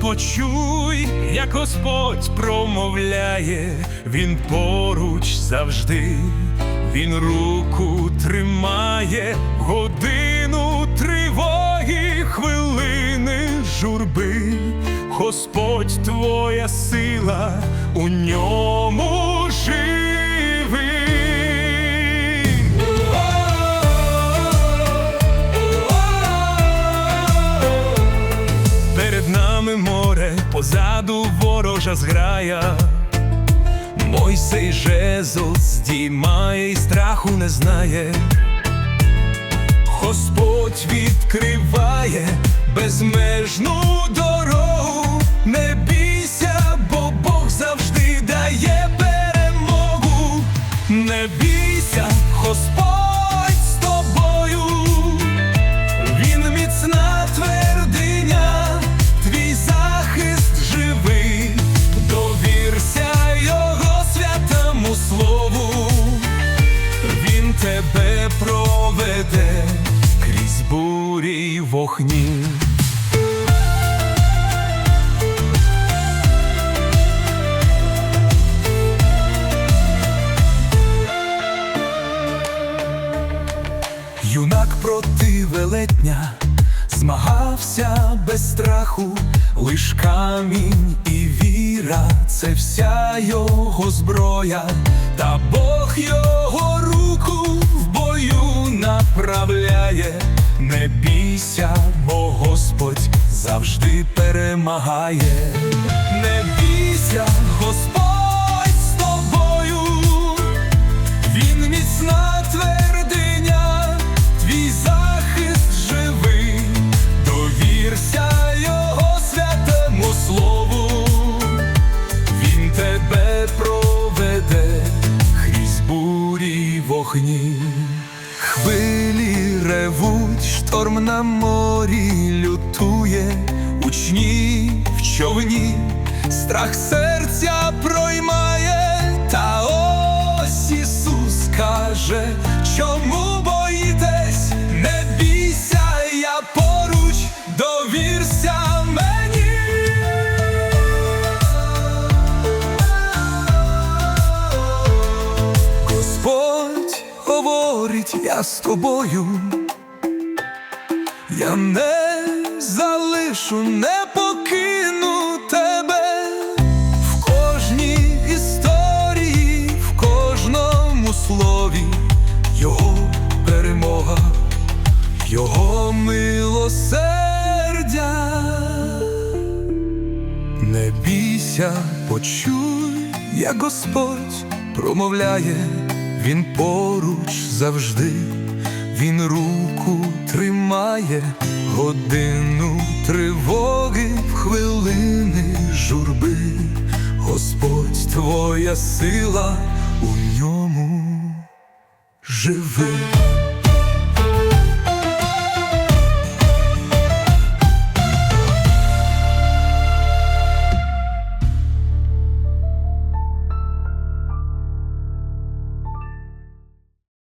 почуй, як Господь промовляє, Він поруч завжди, Він руку тримає, годину тривоги, хвилини журби. Господь твоя сила у ньому море, позаду ворожа зграя. Мойсей жезл здіймає і страху не знає. Господь відкриває безмежну дорогу. Не бійся, бо Бог завжди дає перемогу. Не бійся, Господь вогні. Юнак проти велетня змагався без страху, лиш камінь і віра це вся його зброя, та Бог його руку в бою направляє. Бійся, бо Господь завжди перемагає. Не бійся, Господь на морі лютує, учні в човні, страх серця проймає, та ось Ісус каже, чому боїтесь, не бійся, я поруч, довірся мені. Господь говорить, я з тобою, я не залишу, не покину тебе в кожній історії, в кожному слові Його перемога, Його милосердя. Не бійся, почуй, як Господь промовляє, Він поруч завжди, Він руку тримає, годину тривоги, в хвилини журби, Господь твоя сила у ньому живи.